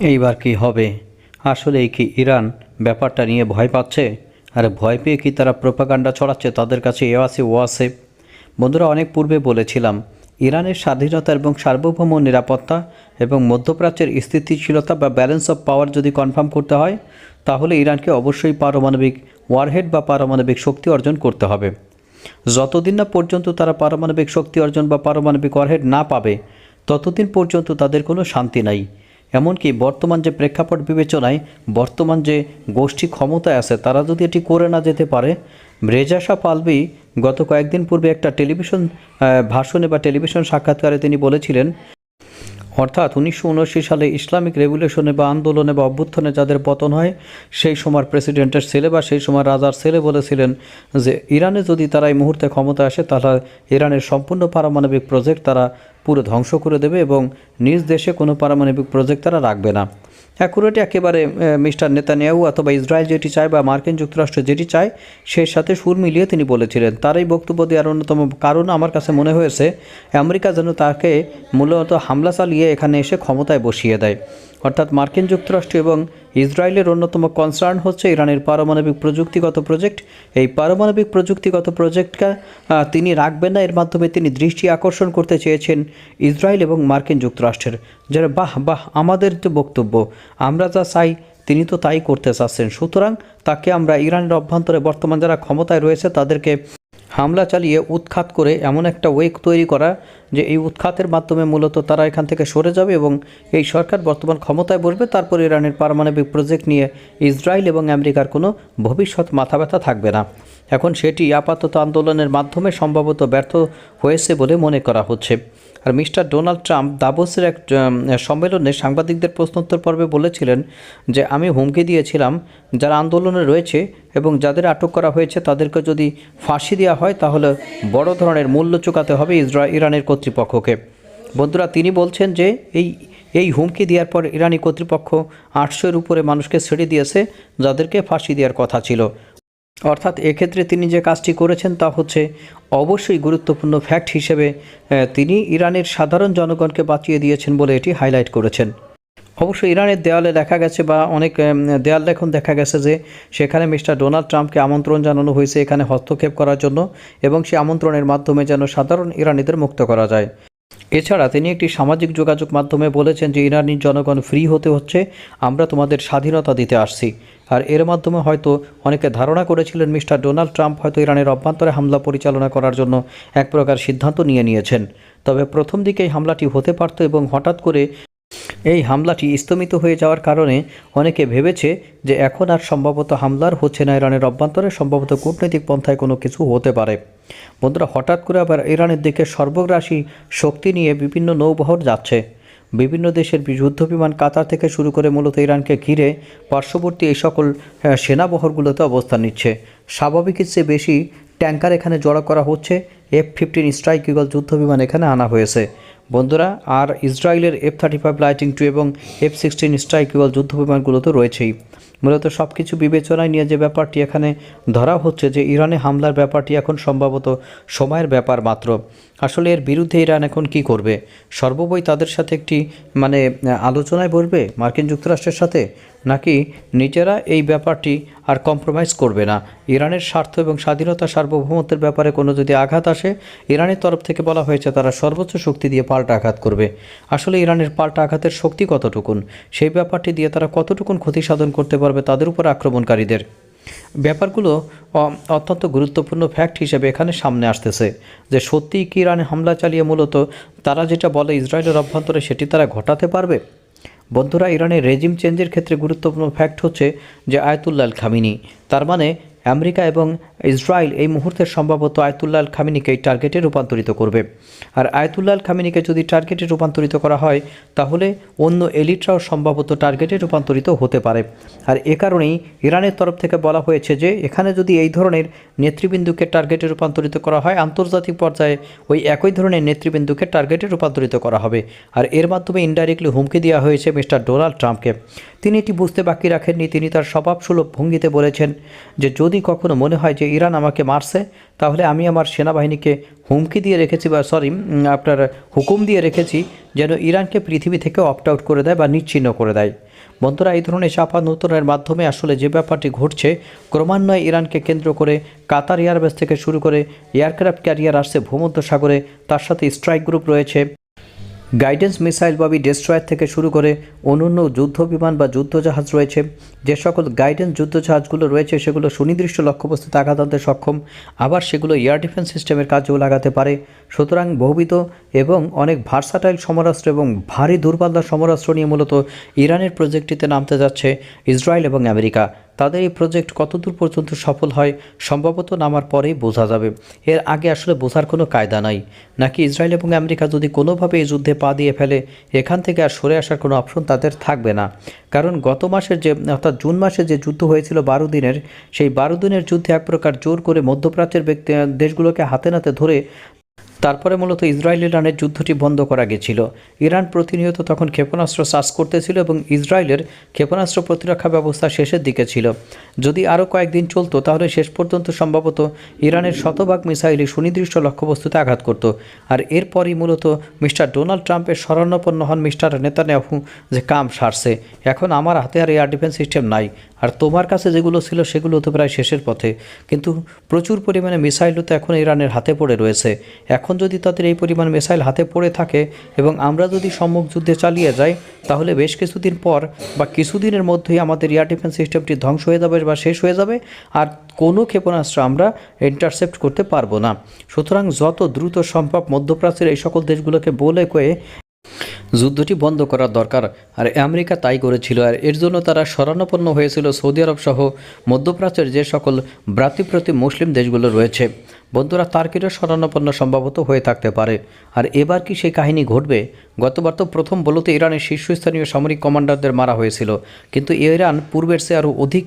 এইবার কি হবে? আসলে কি ইরান ব্যাপারটা নিয়ে ভয় পাচ্ছে? আর ভয় পেয়ে কি তারা প্রোপাগান্ডা ছড়াচ্ছে তাদের কাছে এ আছে ও আছে বন্ধুরা, অনেক পূর্বে বলেছিলাম, ইরানের স্বাধীনতা এবং সার্বভৌম নিরাপত্তা এবং মধ্যপ্রাচ্যের স্থিতিশীলতা বা ব্যালেন্স অফ পাওয়ার যদি কনফার্ম করতে হয়, তাহলে ইরানকে অবশ্যই পারমাণবিক ওয়ারহেড বা পারমাণবিক শক্তি অর্জন করতে হবে। যতদিন না পর্যন্ত তারা পারমাণবিক শক্তি অর্জন বা পারমাণবিক ওয়ারহেড না পাবে, ততদিন পর্যন্ত তাদের কোনো শান্তি নাই। এমনকি বর্তমান যে প্রেক্ষাপট বিবেচনায় বর্তমান যে গোষ্ঠী ক্ষমতায় আছে, তারা যদি এটি করে না যেতে পারে, রেজা শাহ পালবি গত কয়েকদিন পূর্বে একটা টেলিভিশন ভাষণে বা টেলিভিশন সাক্ষাৎকারে তিনি বলেছিলেন অর্থাৎ উনিশশো উনআশি সালে ইসলামিক রেভলিউশনে বা আন্দোলনে বা অভ্যুত্থানে যাদের পতন হয়, সেই সময় প্রেসিডেন্টের ছেলে বা সেই সময় রাজার ছেলে বলেছিলেন যে, ইরানে যদি তারা এই মুহূর্তে ক্ষমতা আসে, তাহলে ইরানের সম্পূর্ণ পারমাণবিক প্রজেক্ট তারা পুরো ধ্বংস করে দেবে এবং নিজ দেশে কোনো পারমাণবিক প্রজেক্ট তারা রাখবে না। অ্যাকুরেট একেবারে মিস্টার নেতানিয়াহু অথবা ইসরায়েল যেটি চায় বা মার্কিন যুক্তরাষ্ট্র যেটি চায়, সেই সাথে সুর মিলিয়ে তিনি বলেছিলেন। তার এই বক্তব্য আর অন্যতম কারণ আমার কাছে মনে হয়েছে, আমেরিকা যেন তাকে মূলত হামলা চালিয়ে এখানে এসে ক্ষমতায় বসিয়ে দেয়। অর্থাৎ মার্কিন যুক্তরাষ্ট্র এবং ইসরায়েলের অন্যতম কনসার্ন হচ্ছে ইরানের পারমাণবিক প্রযুক্তিগত প্রজেক্ট। এই পারমাণবিক প্রযুক্তিগত প্রজেক্টটা তিনি রাখবেন না, এর মাধ্যমে তিনি দৃষ্টি আকর্ষণ করতে চেয়েছেন ইসরায়েল এবং মার্কিন যুক্তরাষ্ট্রের। যারা, বাহ বাহ, আমাদের তো বক্তব্য, আমরা যা চাই, তিনি তো তাই করতে চাচ্ছেন। সুতরাং তাকে আমরা ইরানের অভ্যন্তরে বর্তমান যারা ক্ষমতায় রয়েছে, তাদেরকে হামলা চালিয়ে উৎখাত করে এমন একটা ওয়েক তৈরি করা যে এই উৎখাতের মাধ্যমে মূলত তারা এখান থেকে সরে যাবে এবং এই সরকার বর্তমান ক্ষমতায় বসবে। তারপর ইরানের পারমাণবিক প্রজেক্ট নিয়ে ইসরায়েল এবং আমেরিকার কোনো ভবিষ্যৎ মাথা ব্যথা থাকবে না। এখন সেটি আপাতত আন্দোলনের মাধ্যমে সম্ভবত ব্যর্থ হয়েছে বলে মনে করা হচ্ছে। আর মিস্টার ডোনাল্ড ট্রাম্প দাবোসের এক সম্মেলনে সাংবাদিকদের প্রশ্নোত্তর পর্বে বলেছিলেন যে, আমি হুমকি দিয়েছিলাম যারা আন্দোলনে রয়েছে এবং যাদের আটক করা হয়েছে তাদেরকে যদি ফাঁসি দেওয়া হয় তাহলে বড় ধরনের মূল্য চুকাতে হবে ইসরা, ইরানের কর্তৃপক্ষকে। বন্ধুরা, তিনি বলছেন যে, এই এই হুমকি দেওয়ার পর ইরানি কর্তৃপক্ষ আটশোর উপরে মানুষকে ছেড়ে দিয়েছে যাদেরকে ফাঁসি দেওয়ার কথা ছিল। অর্থাৎ এক্ষেত্রে তিনি যে কাজটি করেছেন তা হচ্ছে অবশ্যই গুরুত্বপূর্ণ ফ্যাক্ট হিসেবে তিনি ইরানের সাধারণ জনগণকে বাঁচিয়ে দিয়েছেন বলে এটি হাইলাইট করেছেন। অবশ্য ইরানের দেওয়ালে দেখা গেছে বা অনেক দেয়াল লেখন দেখা গেছে যে সেখানে মিস্টার ডোনাল্ড ট্রাম্পকে আমন্ত্রণ জানানো হয়েছে এখানে হস্তক্ষেপ করার জন্য এবং সেই আমন্ত্রণের মাধ্যমে যেন সাধারণ ইরানিদের মুক্ত করা যায়। এছাড়া তিনি একটি সামাজিক যোগাযোগ মাধ্যমে বলেছেন যে ইরানির জনগণ ফ্রি হতে হচ্ছে, আমরা তোমাদের স্বাধীনতা দিতে আসছি। আর এর মাধ্যমে হয়তো অনেকে ধারণা করেছিলেন মিস্টার ডোনাল্ড ট্রাম্প হয়তো ইরানের অভ্যন্তরে হামলা পরিচালনা করার জন্য এক প্রকার সিদ্ধান্ত নিয়ে নিয়েছেন। তবে প্রথম দিকে হামলাটি হতে পারত এবং হঠাৎ করে এই হামলাটি স্থমিত হয়ে যাওয়ার কারণে অনেকে ভেবেছে যে এখন আর সম্ভবত হামলার হচ্ছে না ইরানের অভ্যন্তরে, সম্ভবত কূটনৈতিক পন্থায় কোনো কিছু হতে পারে। বন্ধুরা, হঠাৎ করে আবার ইরানের দিকে সর্বগ্রাসী শক্তি নিয়ে বিভিন্ন নৌবহর যাচ্ছে। বিভিন্ন দেশের যুদ্ধ বিমান কাতার থেকে শুরু করে মূলত ইরানকে ঘিরে পার্শ্ববর্তী এই সকল সেনাবহরগুলোতে অবস্থান নিচ্ছে। স্বাভাবিকের চেয়ে বেশি ট্যাঙ্কার এখানে জড়ো করা হচ্ছে। এফ ফিফটিন স্ট্রাইক ইগল যুদ্ধ বিমান এখানে আনা হয়েছে। বন্ধুরা, আর ইসরায়েলের F thirty five lightning two এবং এফ সিক্সটিন স্ট্রাইক ইগল যুদ্ধ বিমানগুলো তো রয়েছেই। মূলত সব কিছু বিবেচনায় নিয়ে যে ব্যাপারটি এখানে ধরা হচ্ছে যে ইরানে হামলার ব্যাপারটি এখন সম্ভবত সময়ের ব্যাপার মাত্র। আসলে এর বিরুদ্ধে ইরান এখন কি করবে? সর্ববই তাদের সাথে একটি মানে আলোচনায় বসবে মার্কিন যুক্তরাষ্ট্রের সাথে? নাকি নিজেরা এই ব্যাপারটি আর কম্প্রোমাইজ করবে না? ইরানের স্বার্থ এবং স্বাধীনতা সার্বভৌমত্বের ব্যাপারে কোনো যদি আঘাত আসে, ইরানের তরফ থেকে বলা হয়েছে তারা সর্বোচ্চ শক্তি দিয়ে পাল্টা আঘাত করবে। আসলে ইরানের পাল্টা আঘাতের শক্তি কতটুকুন? সেই ব্যাপারটি দিয়ে তারা কতটুকুন ক্ষতি সাধন করতে পারবে তাদের উপর আক্রমণকারীদের? ব্যাপারগুলো অত্যন্ত গুরুত্বপূর্ণ ফ্যাক্ট হিসেবে এখানে সামনে আসতেছে যে সত্যিই কি ইরানে হামলা চালিয়ে মূলত তারা যেটা বলে ইসরায়েলের অভ্যন্তরে সেটি তারা ঘটাতে পারবে? বন্ধুরা, ইরানের রেজিম চেঞ্জের ক্ষেত্রে গুরুত্বপূর্ণ ফ্যাক্ট হচ্ছে যে আয়তুল্লাল খামিনি তার মানে আমেরিকা এবং ইসরায়েল এই মুহূর্তে সম্ভবত আয়তুল্লাহ খামিনিকে টার্গেটে রূপান্তরিত করবে। আর আয়তুল্লাহ খামিনিকে যদি টার্গেটে রূপান্তরিত করা হয়, তাহলে অন্য এলিটরাও সম্ভবত টার্গেটে রূপান্তরিত হতে পারে। আর এ কারণেই ইরানের তরফ থেকে বলা হয়েছে যে, এখানে যদি এই ধরনের নেতৃবৃন্দুকে টার্গেটে রূপান্তরিত করা হয়, আন্তর্জাতিক পর্যায়ে ওই একই ধরনের নেতৃবৃন্দুকে টার্গেটে রূপান্তরিত করা হবে। আর এর মাধ্যমে ইনডাইরেক্টলি হুমকি দেওয়া হয়েছে মিস্টার ডোনাল্ড ট্রাম্পকে। তিনি এটি বুঝতে বাকি রাখেননি। তিনি তার স্বভাবসুলভ ভঙ্গিতে বলেছেন যে, যদি কখনো মনে হয় যে ইরান আমাকে মারছে, তাহলে আমি আমার সেনাবাহিনীকে হুমকি দিয়ে রেখেছি বা সরি আপনার হুকুম দিয়ে রেখেছি যেন ইরানকে পৃথিবী থেকে অপ্ট আউট করে দেয় বা নিচ্ছিন্ন করে দেয়। বন্ধুরা, এই ধরনের চাপা নতুনের মাধ্যমে আসলে যে ব্যাপারটি ঘটছে, ক্রমান্বয়ে ইরানকে কেন্দ্র করে কাতার এয়ারবেস থেকে শুরু করে এয়ারক্রাফট ক্যারিয়ার আসছে ভূমধ্য সাগরে তার সাথে স্ট্রাইক গ্রুপ রয়েছে। গাইডেন্স মিসাইল বা ডেস্ট্রয়ার থেকে শুরু করে অন্যান্য যুদ্ধ বিমান বা যুদ্ধজাহাজ রয়েছে। যে সকল গাইডেন্স যুদ্ধজাহাজগুলো রয়েছে, সেগুলো সুনির্দিষ্ট লক্ষ্যবস্তুতে আঘাত আনতে সক্ষম। আবার সেগুলো এয়ার ডিফেন্স সিস্টেমের কাজেও লাগাতে পারে। সুতরাং বহুবিধ এবং অনেক ভার্সাটাইল সমরাস্ত্র এবং ভারী দূরপাল্লার সমরাস্ত্র নিয়ে মূলত ইরানের প্রজেক্টটিতে নামতে যাচ্ছে ইসরায়েল এবং আমেরিকা। তাদের এই প্রজেক্ট কতদূর পর্যন্ত সফল হয় সম্ভবত নামার পরেই বোঝা যাবে। এর আগে আসলে বোঝার কোনো কায়দা নাই। নাকি ইসরায়েল এবং আমেরিকা যদি কোনোভাবে এই যুদ্ধে পা দিয়ে ফেলে, এখান থেকে আর সরে আসার কোনো অপশন তাদের থাকবে না। কারণ গত মাসের যে, অর্থাৎ জুন মাসে যে যুদ্ধ হয়েছিল বারো দিনের, সেই বারো দিনের যুদ্ধে এক প্রকার জোর করে মধ্যপ্রাচ্যের ব্যক্তি, দেশগুলোকে হাতে নাতে ধরে তারপরে মূলত ইসরায়েল ইরানের যুদ্ধটি বন্ধ করা গেছিল। ইরান প্রতিনিয়ত তখন ক্ষেপণাস্ত্র চাষ করতেছিল এবং ইসরায়েলের ক্ষেপণাস্ত্র প্রতিরক্ষা ব্যবস্থা শেষের দিকে ছিল। যদি আরও কয়েকদিন চলতো, তাহলে শেষ পর্যন্ত সম্ভবত ইরানের শতভাগ মিসাইলই সুনির্দিষ্ট লক্ষ্যবস্তুতে আঘাত করত। আর এরপরই মূলত মিস্টার ডোনাল্ড ট্রাম্পের স্মরণাপন্ন হন মিস্টার নেতানিয়াহু যে কাম সারছে। এখন আমার হাতে আর এয়ার ডিফেন্স সিস্টেম নাই। আর তোমার কাছে যেগুলো ছিল, সেগুলো তো প্রায় শেষের পথে। কিন্তু প্রচুর পরিমাণে মিসাইলও তো এখন ইরানের হাতে পড়ে রয়েছে। এখন যদি তাদের এই পরিমাণ মিসাইল হাতে পড়ে থাকে এবং আমরা যদি সম্মুখ যুদ্ধে চালিয়ে যাই, তাহলে বেশ কিছুদিন পর বা কিছুদিনের মধ্যেই আমাদের এয়ার ডিফেন্স সিস্টেমটি ধ্বংস হয়ে যাবে বা শেষ হয়ে যাবে, আর কোনো ক্ষেপণাস্ত্র আমরা ইন্টারসেপ্ট করতে পারব না। সুতরাং যত দ্রুত সম্ভব মধ্যপ্রাচ্যের এই সকল দেশগুলোকে বলে কয়ে যুদ্ধটি বন্ধ করার দরকার। আর আমেরিকা তাই করেছিল, আর এর জন্য তারা শরণাপন্ন হয়েছিল সৌদি আরব সহ মধ্যপ্রাচ্যের যে সকল ভ্রাতৃপ্রতি মুসলিম দেশগুলো রয়েছে। বন্ধুরা তার্কিরও শরণাপন্ন সম্ভবত হয়ে থাকতে পারে। আর এবার কি সেই কাহিনী ঘটবে? গতবার তো প্রথম বলতে ইরানের শীর্ষস্থানীয় সামরিক কমান্ডারদের মারা হয়েছিল। কিন্তু ইরান পূর্বের চেয়ে আরও অধিক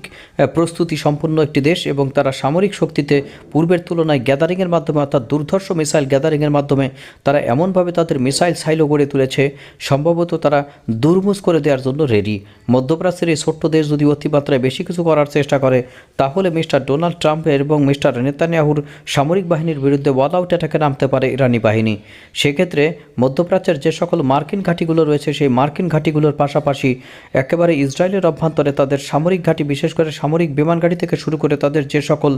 প্রস্তুতি সম্পন্ন একটি দেশ এবং তারা সামরিক শক্তিতে পূর্বের তুলনায় গ্যাদারিংয়ের মাধ্যমে অর্থাৎ দুর্ধর্ষ মিসাইল গ্যাদারিংয়ের মাধ্যমে তারা এমনভাবে তাদের মিসাইল সাইলো গড়ে তুলেছে, সম্ভবত তারা দুর্মুজ করে দেওয়ার জন্য রেডি। মধ্যপ্রাচ্যের এই ছোট্ট দেশ যদি অতিমাত্রায় বেশি কিছু করার চেষ্টা করে, তাহলে মিস্টার ডোনাল্ড ট্রাম্পের এবং মিস্টার নেতানিয়াহুর সামরিক বাহিনীর বিরুদ্ধে ওয়াল আউট অ্যাটাকে নামতে পারে ইরানি বাহিনী। সেক্ষেত্রে মধ্যপ্রাচ্যের যে সকল মার্কিন ঘাঁটিগুলো রয়েছে, সেই মার্কিন ঘাঁটিগুলোর পাশাপাশি একেবারে ইসরায়েলের অভ্যন্তরে তাদের সামরিক ঘাঁটি, বিশেষ করে সামরিক বিমান ঘাঁটি থেকে শুরু করে তাদের যে সকল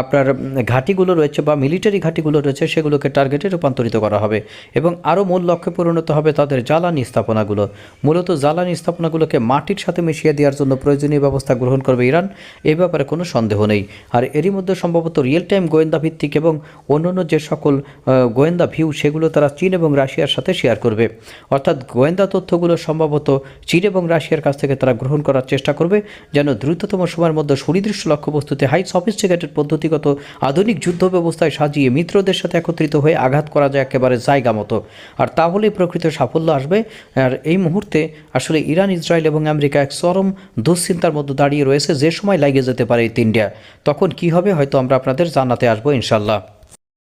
আপনার ঘাঁটিগুলো রয়েছে বা মিলিটারি ঘাঁটিগুলো রয়েছে, সেগুলোকে টার্গেটে রূপান্তরিত করা হবে এবং আরও মূল লক্ষ্যে পরিণত হবে তাদের জ্বালানি স্থাপনাগুলো। মূলত জ্বালানি স্থাপনাগুলোকে মাটির সাথে মিশিয়ে দেওয়ার জন্য প্রয়োজনীয় ব্যবস্থা গ্রহণ করবে ইরান, এ ব্যাপারে কোনো সন্দেহ নেই। আর এরই মধ্যে সম্ভবত রিয়েল টাইম গোয়েন্দা ভিত্তিক এবং অন্যান্য যে সকল গোয়েন্দা ভিউ, সেগুলো তারা চীন এবং রাশিয়ার সাথে শেয়ার করবে। অর্থাৎ গোয়েন্দা তথ্যগুলো সম্ভবত চীন এবং রাশিয়ার কাছ থেকে তারা গ্রহণ করার চেষ্টা করবে, যেন দ্রুততম সময়ের মধ্যে সুনির্দিষ্ট লক্ষ্যবস্তুতে হাই সফিস্টিকেটেড পদ্ধতিগত আধুনিক যুদ্ধ ব্যবস্থায় সাজিয়ে মিত্রদের সাথে একত্রিত হয়ে আঘাত করা যায় একেবারে জায়গা মতো। আর তাহলেই প্রকৃত সাফল্য আসবে। আর এই মুহূর্তে আসলে ইরান, ইসরায়েল এবং আমেরিকা এক চরম দুশ্চিন্তার মধ্যে দাঁড়িয়ে রয়েছে, যে সময় লাগিয়ে যেতে পারে এই তিনটা। তখন কি হবে, হয়তো আমরা আপনাদের জানাতে আসব ইনশাল্লাহ الله.